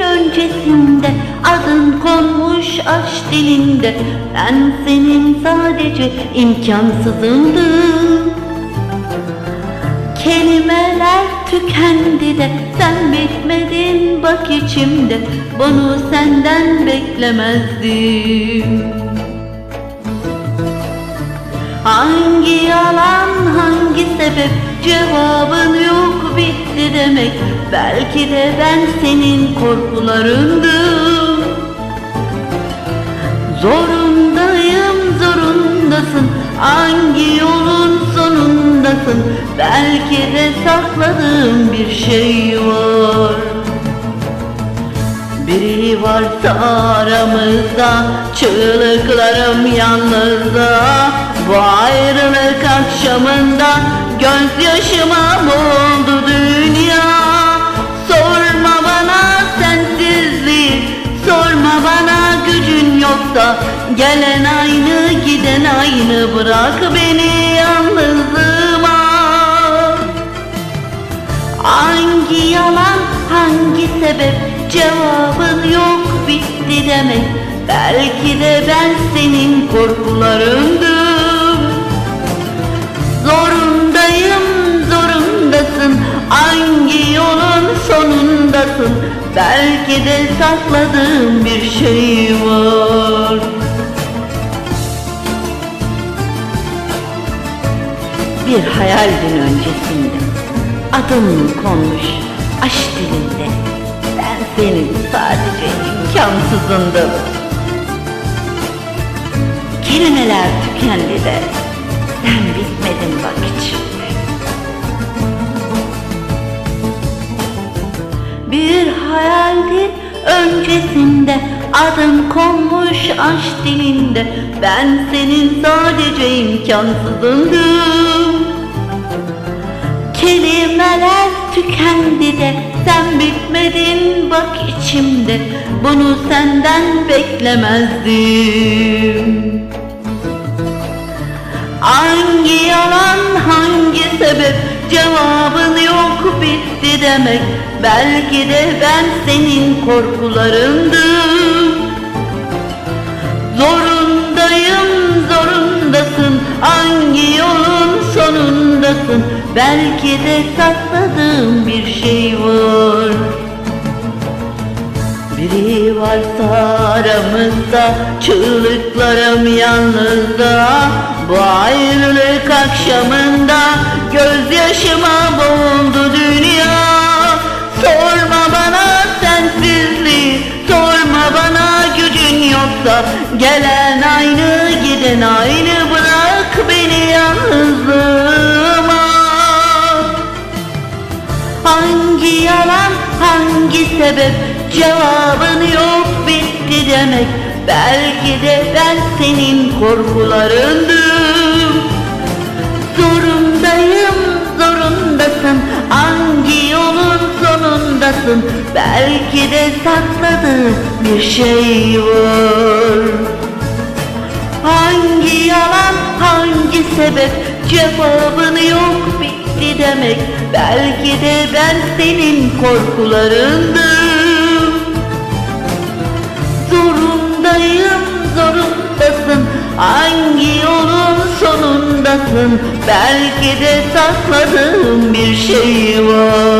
öncesinde Adın konmuş aşk dilinde. Ben senin sadece imkansızındım Kelimeler tükendi de sen bitmedin bak içimde. Bunu senden beklemezdim. Hangi yalan hangi sebep? Cevabın yok bitti demek. Belki de ben senin korkularındım. Zorundayım zorundasın. Hangi yolun sonundasın? Belki de sakladığım bir şey var. Biri varsa aramızda Çığlıklarım yalnızda Bu ayrılık akşamında Gözyaşıma boğuldu Gelen aynı giden aynı. Bırak beni yalnızlığıma Hangi yalan, hangi sebep? Cevabın yok bitti demek. Belki de ben senin korkularındım. Zorundayım, zorundasın. Hangi yolun sonundasın? Belki de sakladığım bir şey var Bir hayaldin öncesinde Adım konmuş aşk dilinde. Ben senin sadece imkansızındım. Kelimeler tükendi de Sen bitmedin bak içimde. Bir hayaldin öncesinde Adım konmuş aşk dilinde Ben senin sadece imkansızındım Kelimeler tükendi de sen bitmedin bak içimde. Bunu senden beklemezdim. Hangi yalan hangi sebep? Cevabın yok bitti demek. Belki de ben senin korkularındım. Zorundayım Belki de sakladığım bir şey var. Biri varsa aramızda Çığlıklarım yalnızda Bu ayrılık akşamında Gözyaşıma boğuldu dünya. Sorma bana sensizliği Sorma bana gücün yoksa. Gelen aynı giden aynı hangi sebep? Cevabın yok bitti demek. Belki de ben senin korkularındım. Zorundayım zorundasın. Hangi yolun sonundasın? Belki de sakladığın bir şey var. Hangi yalan hangi sebep? Cevabını yok bitti demek. Belki de ben senin korkularındım. Zorundayım zorundasın. Hangi yolun sonundasın? Belki de sakladığım bir şey var